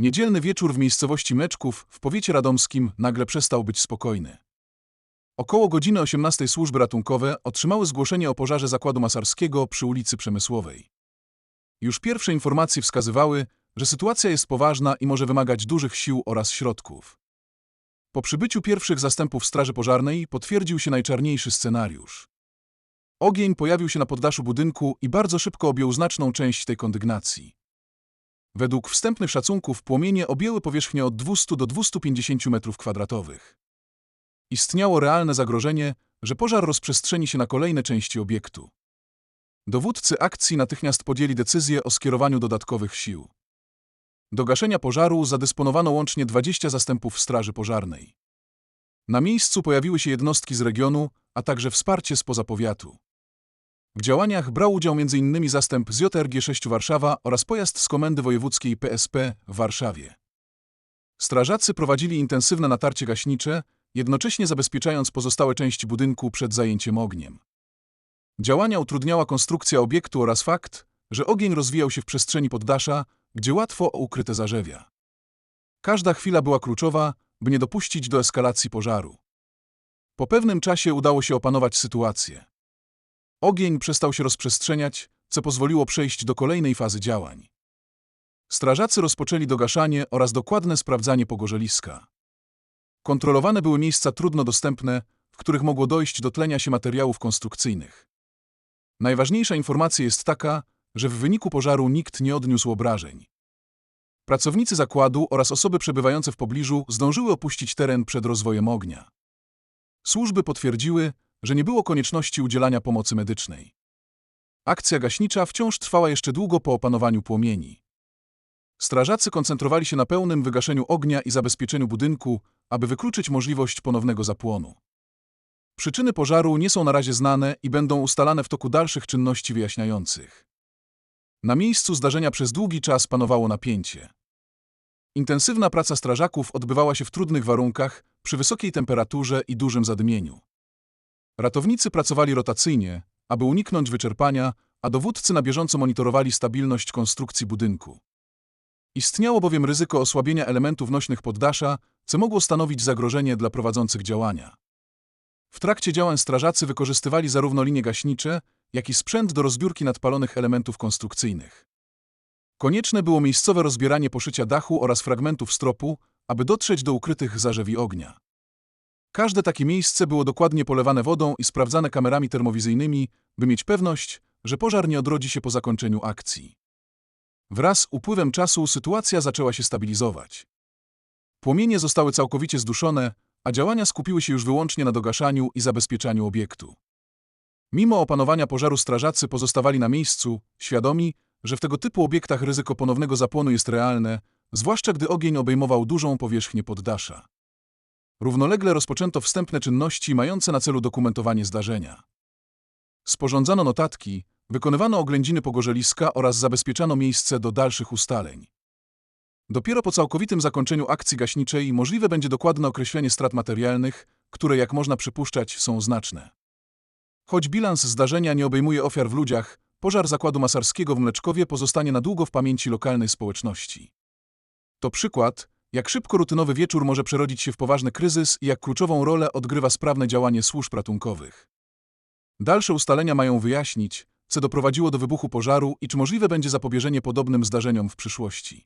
Niedzielny wieczór w miejscowości Meczków w powiecie radomskim nagle przestał być spokojny. Około godziny 18 służby ratunkowe otrzymały zgłoszenie o pożarze zakładu masarskiego przy ulicy Przemysłowej. Już pierwsze informacje wskazywały, że sytuacja jest poważna i może wymagać dużych sił oraz środków. Po przybyciu pierwszych zastępów Straży Pożarnej potwierdził się najczarniejszy scenariusz. Ogień pojawił się na poddaszu budynku i bardzo szybko objął znaczną część tej kondygnacji. Według wstępnych szacunków płomienie objęły powierzchnię od 200 do 250 m2. Istniało realne zagrożenie, że pożar rozprzestrzeni się na kolejne części obiektu. Dowódcy akcji natychmiast podjęli decyzję o skierowaniu dodatkowych sił. Do gaszenia pożaru zadysponowano łącznie 20 zastępów Straży Pożarnej. Na miejscu pojawiły się jednostki z regionu, a także wsparcie spoza powiatu. W działaniach brał udział m.in. zastęp z JRG-6 Warszawa oraz pojazd z Komendy Wojewódzkiej PSP w Warszawie. Strażacy prowadzili intensywne natarcie gaśnicze, jednocześnie zabezpieczając pozostałe części budynku przed zajęciem ogniem. Działania utrudniała konstrukcja obiektu oraz fakt, że ogień rozwijał się w przestrzeni poddasza, gdzie łatwo o ukryte zarzewia. Każda chwila była kluczowa, by nie dopuścić do eskalacji pożaru. Po pewnym czasie udało się opanować sytuację. Ogień przestał się rozprzestrzeniać, co pozwoliło przejść do kolejnej fazy działań. Strażacy rozpoczęli dogaszanie oraz dokładne sprawdzanie pogorzeliska. Kontrolowane były miejsca trudno dostępne, w których mogło dojść do tlenia się materiałów konstrukcyjnych. Najważniejsza informacja jest taka, że w wyniku pożaru nikt nie odniósł obrażeń. Pracownicy zakładu oraz osoby przebywające w pobliżu zdążyły opuścić teren przed rozwojem ognia. Służby potwierdziły, że nie było konieczności udzielania pomocy medycznej. Akcja gaśnicza wciąż trwała jeszcze długo po opanowaniu płomieni. Strażacy koncentrowali się na pełnym wygaszeniu ognia i zabezpieczeniu budynku, aby wykluczyć możliwość ponownego zapłonu. Przyczyny pożaru nie są na razie znane i będą ustalane w toku dalszych czynności wyjaśniających. Na miejscu zdarzenia przez długi czas panowało napięcie. Intensywna praca strażaków odbywała się w trudnych warunkach, przy wysokiej temperaturze i dużym zadymieniu. Ratownicy pracowali rotacyjnie, aby uniknąć wyczerpania, a dowódcy na bieżąco monitorowali stabilność konstrukcji budynku. Istniało bowiem ryzyko osłabienia elementów nośnych poddasza, co mogło stanowić zagrożenie dla prowadzących działania. W trakcie działań strażacy wykorzystywali zarówno linie gaśnicze, jak i sprzęt do rozbiórki nadpalonych elementów konstrukcyjnych. Konieczne było miejscowe rozbieranie poszycia dachu oraz fragmentów stropu, aby dotrzeć do ukrytych zarzewi ognia. Każde takie miejsce było dokładnie polewane wodą i sprawdzane kamerami termowizyjnymi, by mieć pewność, że pożar nie odrodzi się po zakończeniu akcji. Wraz z upływem czasu sytuacja zaczęła się stabilizować. Płomienie zostały całkowicie zduszone, a działania skupiły się już wyłącznie na dogaszaniu i zabezpieczaniu obiektu. Mimo opanowania pożaru strażacy pozostawali na miejscu, świadomi, że w tego typu obiektach ryzyko ponownego zapłonu jest realne, zwłaszcza gdy ogień obejmował dużą powierzchnię poddasza. Równolegle rozpoczęto wstępne czynności mające na celu dokumentowanie zdarzenia. Sporządzano notatki, wykonywano oględziny pogorzeliska oraz zabezpieczano miejsce do dalszych ustaleń. Dopiero po całkowitym zakończeniu akcji gaśniczej możliwe będzie dokładne określenie strat materialnych, które, jak można przypuszczać, są znaczne. Choć bilans zdarzenia nie obejmuje ofiar w ludziach, pożar zakładu masarskiego w Mleczkowie pozostanie na długo w pamięci lokalnej społeczności. To przykład, jak szybko rutynowy wieczór może przerodzić się w poważny kryzys i jak kluczową rolę odgrywa sprawne działanie służb ratunkowych. Dalsze ustalenia mają wyjaśnić, co doprowadziło do wybuchu pożaru i czy możliwe będzie zapobieżenie podobnym zdarzeniom w przyszłości.